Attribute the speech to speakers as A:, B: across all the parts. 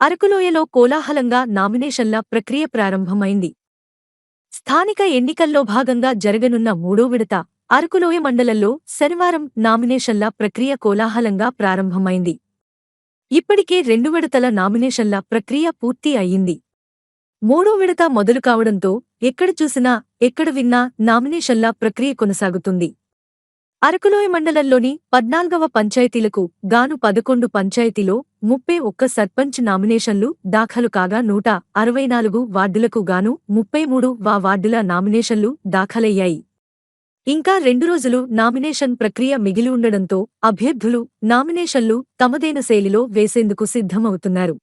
A: అరకులోయలో కోలాహలంగా నామినేషన్ల ప్రక్రియ ప్రారంభమైంది. స్థానిక ఎన్నికల్లో భాగంగా జరగనున్న మూడో విడత అరకులోయ మండలంలో శనివారం నామినేషన్ల ప్రక్రియ కోలాహలంగా ప్రారంభమైంది. ఇప్పటికే రెండు విడతల నామినేషన్ల ప్రక్రియ పూర్తి అయ్యింది. మూడో విడత మొదలు కావడంతో ఎక్కడ చూసినా ఎక్కడ విన్నా నామినేషన్ల ప్రక్రియ కొనసాగుతుంది. అరకులోయ మండలంలోని పద్నాల్గవ పంచాయతీలకు గాను పదకొండు పంచాయతీలో ముప్పై ఒక్క సర్పంచ్ నామినేషన్లు దాఖలు కాగా నూట అరవై నాలుగు వార్డులకు గాను ముప్పై మూడు వా వార్డుల నామినేషన్లు దాఖలయ్యాయి. ఇంకా రెండు రోజులు నామినేషన్ ప్రక్రియ మిగిలి ఉండడంతో అభ్యర్థులు నామినేషన్లు తమదైన శైలిలో వేసేందుకు సిద్ధమవుతున్నారు.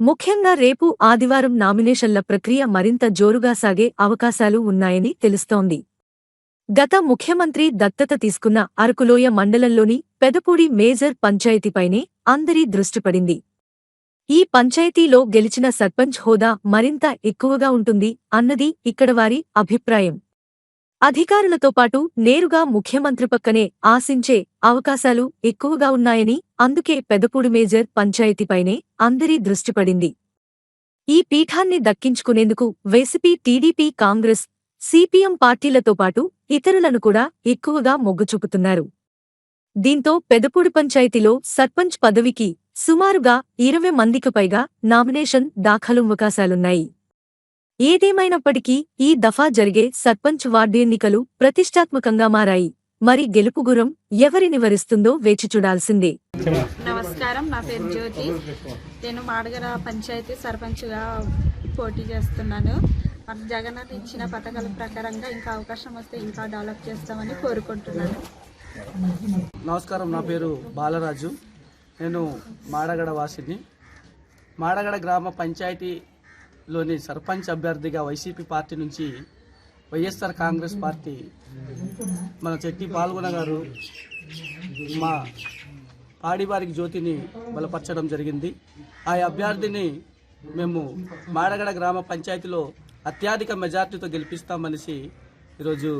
A: ముఖ్యంగా రేపు ఆదివారం నామినేషన్ల ప్రక్రియ మరింత జోరుగా సాగే అవకాశాలు ఉన్నాయని తెలుస్తోంది. గత ముఖ్యమంత్రి దత్తత తీసుకున్న అరకులోయ మండలంలోని పెదపూడి మేజర్ పంచాయతీపైనే అందరి దృష్టిపడింది ఈ పంచాయతీలో గెలిచిన సర్పంచ్ హోదా మరింత ఎక్కువగా ఉంటుంది అన్నది ఇక్కడ వారి అభిప్రాయం. అధికారులతో పాటు నేరుగా ముఖ్యమంత్రి పక్కనే ఆశించే అవకాశాలు ఎక్కువగా ఉన్నాయని అందుకే పెదపూడి మేజర్ పంచాయతీపైనే అందరి దృష్టిపడింది ఈ పీఠాన్ని దక్కించుకునేందుకు వైసీపీ టీడీపీ కాంగ్రెస్ సిపిఎం పార్టీలతో పాటు ఇతరులను కూడా ఎక్కువగా మొగ్గు చూపుతున్నారు దీంతో పెదపూడి పంచాయతీలో సర్పంచ్ పదవికి సుమారుగా ఇరవై మందికి పైగా నామినేషన్ దాఖలు అవకాశాలున్నాయి. ఏదేమైనప్పటికీ ఈ దఫా జరిగే సర్పంచ్ వార్డు ఎన్నికలు ప్రతిష్టాత్మకంగా మారాయి. మరి గెలుపు గురం ఎవరిని వరిస్తుందో వేచి చూడాల్సిందే.
B: నమస్కారం నా పేరు జ్యోతి. నేను మాడగర పంచాయతీ సర్పంచ్గా పోటీ చేస్తున్నాను. మన ఇచ్చిన పథకాల ప్రకారంగా ఇంకా అవకాశం వస్తే ఇంకా డెవలప్ చేస్తామని కోరుకుంటున్నాను.
C: నమస్కారం నా పేరు బాలరాజు. నేను మాడగడ వాసిని. మాడగడ గ్రామ పంచాయతీలోని సర్పంచ్ అభ్యర్థిగా వైసీపీ పార్టీ నుంచి వైఎస్ఆర్ కాంగ్రెస్ పార్టీ మన చెట్టి పాల్గొన గారు మా పాడివారికి జ్యోతిని బలపరచడం జరిగింది. ఆ అభ్యర్థిని మేము మాడగడ గ్రామ పంచాయతీలో అత్యధిక మెజార్టీతో గెలిపిస్తామనేసి ఈరోజు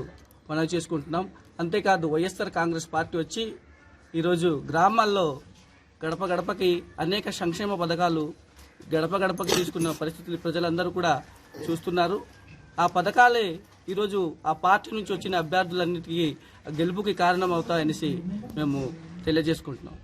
C: మనవి చేసుకుంటున్నాం. అంతేకాదు వైఎస్ఆర్ కాంగ్రెస్ పార్టీ వచ్చి ఈరోజు గ్రామాల్లో గడప గడపకి అనేక సంక్షేమ పథకాలు గడప గడపకి తీసుకున్న పరిస్థితులు ప్రజలందరూ కూడా చూస్తున్నారు. ఆ పథకాలే ఈరోజు ఆ పార్టీ నుంచి వచ్చిన అభ్యర్థులన్నిటికీ గెలుపుకి కారణం అవుతాయనేసి మేము తెలియజేసుకుంటున్నాం.